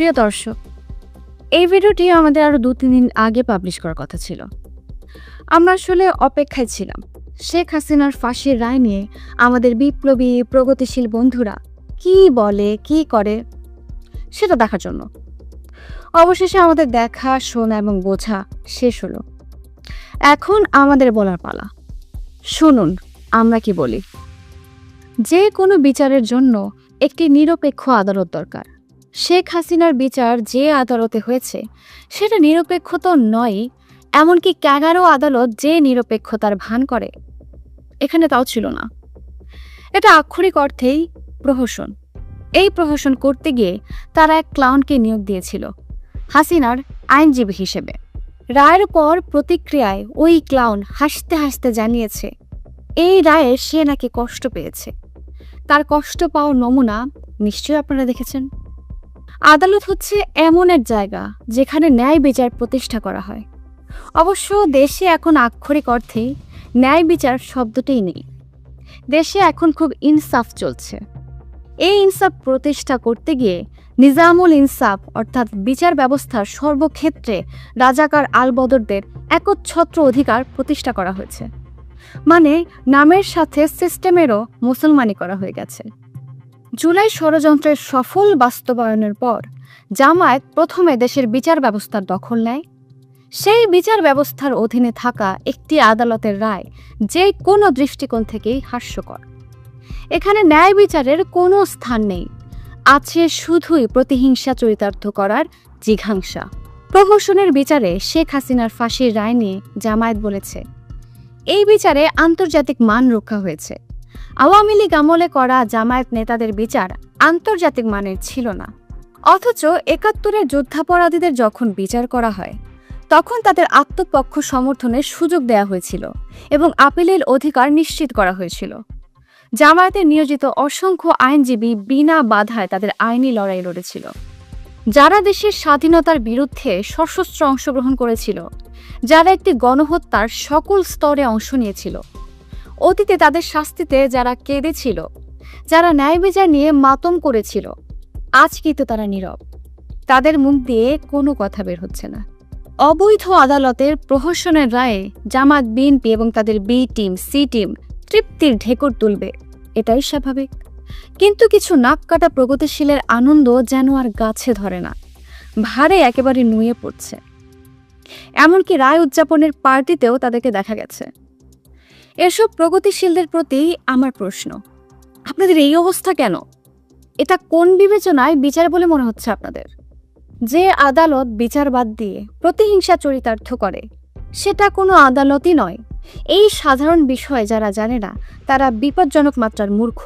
প্রিয় দর্শক, এই ভিডিওটি আমাদের আরও দু তিন দিন আগে পাবলিশ করার কথা ছিল। আমরা আসলে অপেক্ষায় ছিলাম। শেখ হাসিনার ফাঁসির রায় নিয়ে আমাদের বিপ্লবী, প্রগতিশীল বন্ধুরা কি বলে, কি করে, সেটা দেখার জন্য। অবশেষে আমাদের দেখা, শোনা এবং বোঝা শেষ হলো। এখন আমাদের বলার পালা। শুনুন, আমরা কি বলি? যে কোনো বিচারের জন্য একটি নিরপেক্ষ আদালত দরকার। শেখ হাসিনার বিচার যে আদালতে হয়েছে, সেটা নিরপেক্ষ তো নয়, এমনকি ক্যাগারো আদালত যে নিরপেক্ষতার ভান করে, এখানে তাও ছিল না। এটা আক্ষরিক অর্থেই প্রহসন। এই প্রহসন করতে গিয়ে তারা এক ক্লাউনকে নিয়োগ দিয়েছিল, হাসিনার আইনজীবী হিসেবে। রায়ের পর প্রতিক্রিয়ায় ওই ক্লাউন হাসতে হাসতে জানিয়েছে, এই রায়ে সে নাকি কষ্ট পেয়েছে। তার কষ্ট পাওয়ার নমুনা নিশ্চয়ই আপনারা দেখেছেন? আদালত হচ্ছে এমন এক জায়গা যেখানে ন্যায় বিচার প্রতিষ্ঠা করা হয়। অবশ্য দেশে এখন আক্ষরিক অর্থে ন্যায় বিচার শব্দটাই নেই। দেশে এখন খুব ইনসাফ চলছে। এই ইনসাফ প্রতিষ্ঠা করতে গিয়ে নিজামুল ইনসাফ অর্থাৎ বিচার ব্যবস্থার সর্বক্ষেত্রে রাজাকার আলবদরদের একচ্ছত্র অধিকার প্রতিষ্ঠা করা হয়েছে। মানে নামের সাথে সিস্টেমেরও মুসলমানি করা হয়ে গেছে। জুলাই ষড়যন্ত্রের সফল বাস্তবায়নের পর জামায়াত প্রথমে দেশের বিচার ব্যবস্থার দখল নেয়। সেই বিচার ব্যবস্থার অধীনে থাকা একটি আদালতের রায় যে কোনো দৃষ্টিকোণ থেকেই হাস্যকর। এখানে ন্যায় বিচারের কোনো স্থান নেই। আছে শুধুই প্রতিহিংসা চরিতার্থ করার জিঘাংসা। প্রহসনের বিচারে শেখ হাসিনার ফাঁসির রায় নিয়ে জামায়াত বলেছে, এই বিচারে আন্তর্জাতিক মান রক্ষা হয়েছে। আওয়ামী লীগ আমলে করা জামায়াত নেতাদের বিচার আন্তর্জাতিক মানের ছিল না। অথচ একাত্তরের যুদ্ধাপরাধীদের যখন বিচার করা হয়, তখন তাদের আত্মপক্ষ সমর্থনের সুযোগ দেয়া হয়েছিল এবং আপিলের অধিকার নিশ্চিত করা হয়েছিল। জামায়াতে নিয়োজিত অসংখ্য আইনজীবী বিনা বাধায় তাদের আইনি লড়াই লড়েছিল। যারা দেশের স্বাধীনতার বিরুদ্ধে সশস্ত্র অংশগ্রহণ করেছিল, যারা একটি গণহত্যার সকল স্তরে অংশ নিয়েছিল অতীতে তাদের শাস্তিতে যারা কেঁদেছিল, যারা ন্যায় বিচার নিয়ে মাতম করেছিল, আজ কিন্তু তারা নীরব। তাদের মুখ দিয়ে কোনো কথা বের হচ্ছে না। অবৈধ আদালতের প্রহসনের রায়ে জামাত, বিএনপি এবং তাদের বি টিম, সি টিম তৃপ্তির ঢেকর তুলবে, এটাই স্বাভাবিক। কিন্তু কিছু নাক কাটা প্রগতিশীলের আনন্দ যেন আর গাছে ধরে না। ভারে একেবারে নুয়ে পড়ছে। এমনকি রায় উদযাপনের পার্টিতেও তাদেরকে দেখা গেছে। এসব প্রগতিশীলদের প্রতি আমার প্রশ্ন, আপনাদের এই অবস্থা কেন? এটা কোন বিবেচনায় বিচার বলে মনে হচ্ছে আপনাদের? যে আদালত বিচার বাদ দিয়ে প্রতিহিংসা চরিতার্থ করে, সেটা কোনো আদালতই নয়। এই সাধারণ বিষয় যারা জানে না, তারা বিপজ্জনক মাত্রার মূর্খ।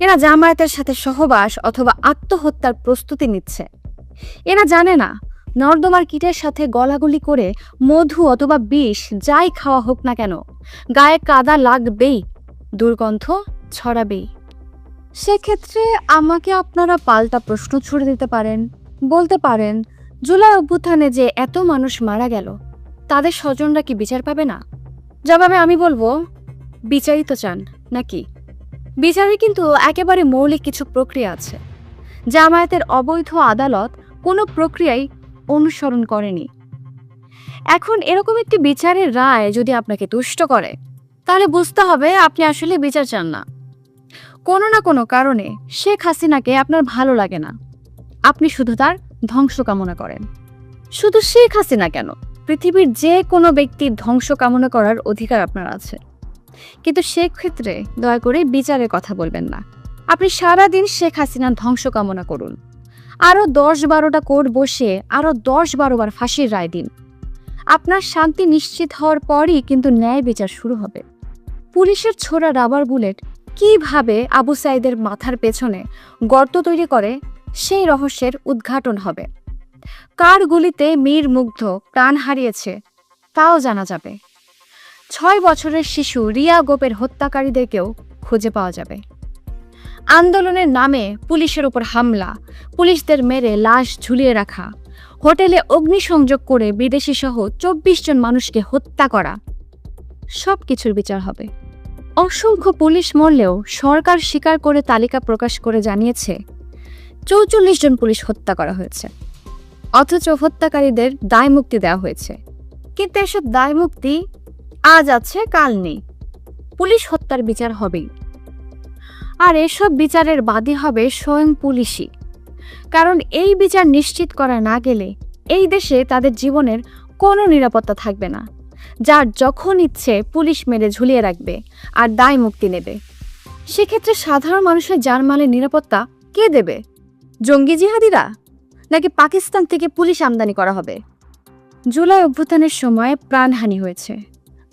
এরা জামায়াতের সাথে সহবাস অথবা আত্মহত্যার প্রস্তুতি নিচ্ছে। এরা জানে না নর্দমার কীটের সাথে গলাগুলি করে মধু অথবা বিষ যাই খাওয়া হোক না কেন, গায়ে কাদা লাগবেই, দুর্গন্ধ ছড়াবেই। সেক্ষেত্রে আমাকে আপনারা পাল্টা প্রশ্ন ছুড়ে দিতে পারেন, বলতে পারেন, জুলাই অভ্যুত্থানে যে এত মানুষ মারা গেল, তাদের স্বজনরা কি বিচার পাবে না? জবাবে আমি বলব, বিচারই তো চান, নাকি? বিচারে কিন্তু একেবারে মৌলিক কিছু প্রক্রিয়া আছে। জামায়াতের অবৈধ আদালত কোনো প্রক্রিয়াই অনুসরণ করেনি। এখন এরকম একটি বিচারের রায় যদি আপনাকে তুষ্ট করে, তাহলে বুঝতে হবে আপনি আসলে বিচার চান না। কোনো না কোনো কারণে শেখ হাসিনাকে আপনার ভালো লাগে না। আপনি শুধু তার ধ্বংস কামনা করেন। শুধু শেখ হাসিনা কেন? পৃথিবীর যে কোনো ব্যক্তির ধ্বংস কামনা করার অধিকার আপনার আছে। কিন্তু সেক্ষেত্রে দয়া করে বিচারের কথা বলবেন না। আপনি সারাদিন শেখ হাসিনার ধ্বংস কামনা করুন। আরও দশ বারোটা কোর্ট বসে আরও দশ বারো বার ফাঁসির রায় দিন। আপনার শান্তি নিশ্চিত হওয়ার পরই কিন্তু ন্যায় বিচার শুরু হবে। পুলিশের ছোড়া রাবার বুলেট কীভাবে আবু সাইদের মাথার পেছনে গর্ত তৈরি করে, সেই রহস্যের উদ্ঘাটন হবে। কার গুলিতে মীর মুগ্ধ প্রাণ হারিয়েছে, তাও জানা যাবে। ছয় বছরের শিশু রিয়া গোপের হত্যাকারীদেরকেও খুঁজে পাওয়া যাবে। আন্দোলনের নামে পুলিশের উপর হামলা, পুলিশদের মেরে লাশ ঝুলিয়ে রাখা, হোটেলে অগ্নিসংযোগ করে বিদেশি সহ চব্বিশ জন মানুষকে হত্যা করা সব কিছুর বিচার হবে। অসংখ্য পুলিশ মরলেও সরকার স্বীকার করে তালিকা প্রকাশ করে জানিয়েছে, চৌচল্লিশ জন পুলিশ হত্যা করা হয়েছে। অথচ হত্যাকারীদের দায় মুক্তি দেওয়া হয়েছে। কিন্তু এসব দায় মুক্তি আজ আছে, কাল নেই। পুলিশ হত্যার বিচার হবেই। আর এসব বিচারের বাদী হবে স্বয়ং পুলিশই। কারণ এই বিচার নিশ্চিত করা না গেলে এই দেশে তাদের জীবনের কোনো নিরাপত্তা থাকবে না। যার যখন ইচ্ছে পুলিশ মেরে ঝুলিয়ে রাখবে আর দায় মুক্তি নেবে। সেক্ষেত্রে সাধারণ মানুষের জানমালের নিরাপত্তা কে দেবে? জঙ্গি জিহাদিরা? নাকি পাকিস্তান থেকে পুলিশ আমদানি করা হবে? জুলাই অভ্যুত্থানের সময় প্রাণহানি হয়েছে।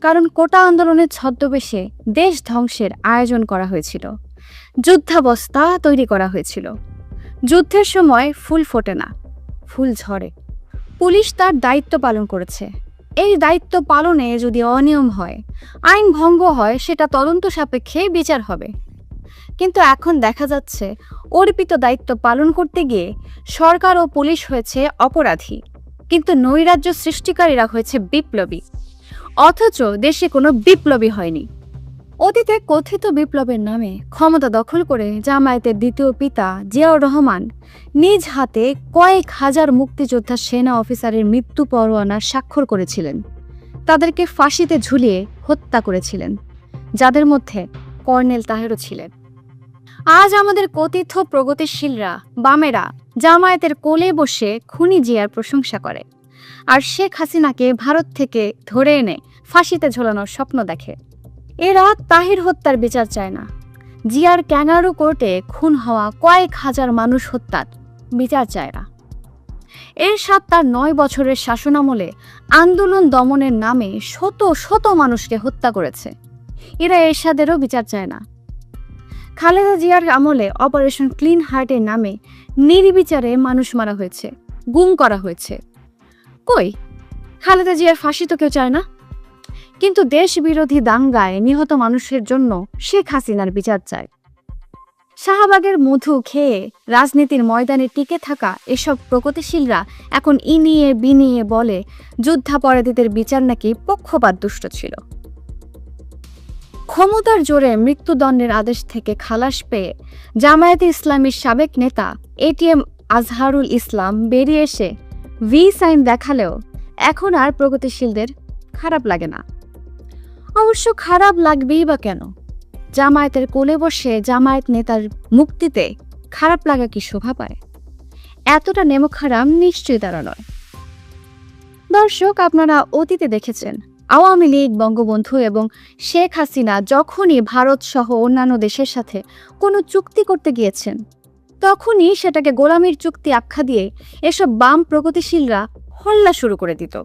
কারণ কোটা আন্দোলনের ছদ্মবেশে দেশ ধ্বংসের আয়োজন করা হয়েছিল। যুদ্ধাবস্থা তৈরি করা হয়েছিল। যুদ্ধের সময় ফুল ফোটে না, ফুল ঝরে। পুলিশ তার দায়িত্ব পালন করেছে। এই দায়িত্ব পালনে যদি অনিয়ম হয়, আইন ভঙ্গ হয়, সেটা তদন্ত সাপেক্ষে বিচার হবে। কিন্তু এখন দেখা যাচ্ছে, অর্পিত দায়িত্ব পালন করতে গিয়ে সরকার ও পুলিশ হয়েছে অপরাধী। কিন্তু নৈরাজ্য সৃষ্টিকারীরা হয়েছে বিপ্লবী। অথচ দেশে কোনো বিপ্লবী হয়নি। অতীতে কথিত বিপ্লবের নামে ক্ষমতা দখল করে জামায়াতের দ্বিতীয় পিতা জিয়াউর রহমান নিজ হাতে কয়েক হাজার মুক্তিযোদ্ধা সেনা অফিসারের মৃত্যু পরোয়ানা স্বাক্ষর করেছিলেন। তাদেরকে ফাঁসিতে ঝুলিয়ে হত্যা করেছিলেন, যাদের মধ্যে কর্নেল তাহেরও ছিলেন। আজ আমাদের কথিত প্রগতিশীলরা, বামেরা, জামায়াতের কোলে বসে খুনি জিয়ার প্রশংসা করে। আর শেখ হাসিনাকে ভারত থেকে ধরে এনে ফাঁসিতে ঝোলানোর স্বপ্ন দেখে। এরা তাহির হত্যার বিচার চায় না। জিয়ার ক্যাঙ্গারু কোর্টে খুন হওয়া কয়েক হাজার মানুষ হত্যার বিচার চায় না। এরশাদ তার নয় বছরের শাসনামলে আন্দোলন দমনের নামে শত শত মানুষকে হত্যা করেছে। এরা এরশাদেরও বিচার চায় না। খালেদা জিয়ার আমলে অপারেশন ক্লিন হার্টের নামে নির্বিচারে মানুষ মারা হয়েছে, গুম করা হয়েছে। কই? খালেদা জিয়ার ফাঁসি তো কেউ চায় না? কিন্তু দেশ বিরোধী দাঙ্গায় নিহত মানুষের জন্য শেখ হাসিনার বিচার চায়। শাহবাগের মধু খেয়ে রাজনীতির ময়দানে টিকে থাকা এসব প্রগতিশীলরা এখন ই নিয়ে বি নিয়ে বলে যুদ্ধাপরাধীদের বিচার নাকি পক্ষপাত দুষ্ট ছিল। ক্ষমতার জোরে মৃত্যুদণ্ডের আদেশ থেকে খালাস পেয়ে জামায়াতে ইসলামীর সাবেক নেতা এটিএম আজহারুল ইসলাম বেরিয়ে এসে ভি সাইন দেখালেও এখন আর প্রগতিশীলদের খারাপ লাগে না। অবশ্য খারাপ লাগবেই বা কেন? জামায়াতের কোলে বসে জামায়াত নেতার মুক্তিতে খারাপ লাগা কি শোভা পায়? এতটা নেমখারাম নিশ্চয়ই তারা নয়। দর্শক, আপনারা অতীতে দেখেছেন, আওয়ামী লীগ, বঙ্গবন্ধু এবং শেখ হাসিনা যখনই ভারত সহ অন্যান্য দেশের সাথে কোনো চুক্তি করতে গিয়েছেন, তখনই সেটাকে গোলামির চুক্তি আখ্যা দিয়ে এসব বাম প্রগতিশীলরা হল্লা শুরু করে দিত।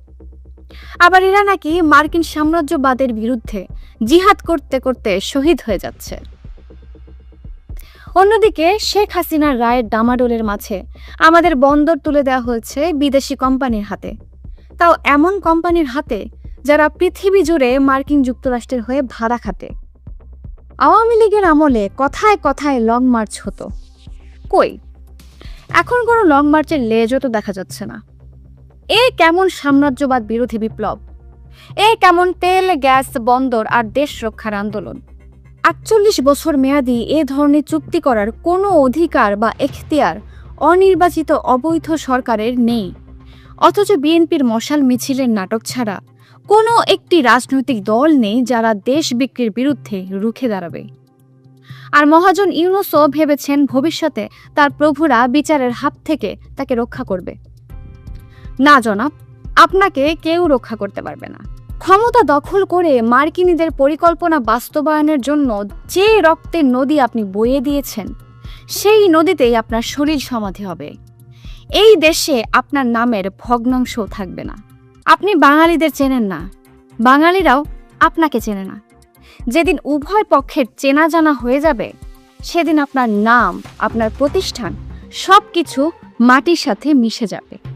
আবার এরা নাকি মার্কিন সাম্রাজ্যবাদের বিরুদ্ধে জিহাদ করতে করতে শহীদ হয়ে যাচ্ছে। অন্যদিকে শেখ হাসিনার রায়ের ডামাডোলের মাঝে আমাদের বন্দর তুলে দেওয়া হয়েছে বিদেশি কোম্পানির হাতে। তাও এমন কোম্পানির হাতে যারা পৃথিবী জুড়ে মার্কিন যুক্তরাষ্ট্রের হয়ে ভাড়া খাতে আওয়ামী লীগের আমলে কথায় কথায় লং মার্চ হতো। কই? এখন কোনো লং মার্চের লেজও তো দেখা যাচ্ছে না। এ কেমন সাম্রাজ্যবাদ বিরোধী বিপ্লব? এ কেমন তেল, গ্যাস, বন্দর আর দেশ রক্ষার আন্দোলন? আটচল্লিশ বছর মেয়াদি এ ধরনের চুক্তি করার কোনো অধিকার বা এখতিয়ার অনির্বাচিত অবৈধ সরকারের নেই। অথচ বিএনপির মশাল মিছিলের নাটক ছাড়া কোনো একটি রাজনৈতিক দল নেই যারা দেশ বিক্রির বিরুদ্ধে রুখে দাঁড়াবে। আর মহাজন ইউনুসও ভেবেছেন ভবিষ্যতে তার প্রভুরা বিচারের হাত থেকে তাকে রক্ষা করবে। না জনাব, আপনাকে কেউ রক্ষা করতে পারবে না। ক্ষমতা দখল করে মার্কিনীদের পরিকল্পনা বাস্তবায়নের জন্য যে রক্তের নদী আপনি বয়ে দিয়েছেন, সেই নদীতেই আপনার শরীর সমাধি হবে। এই দেশে আপনার নামের ভগ্নাংশও থাকবে না। আপনি বাঙালিদের চেনেন না। বাঙালিরাও আপনাকে চেনে না। যেদিন উভয় পক্ষের চেনা জানা হয়ে যাবে, সেদিন আপনার নাম, আপনার প্রতিষ্ঠান সব কিছু মাটির সাথে মিশে যাবে।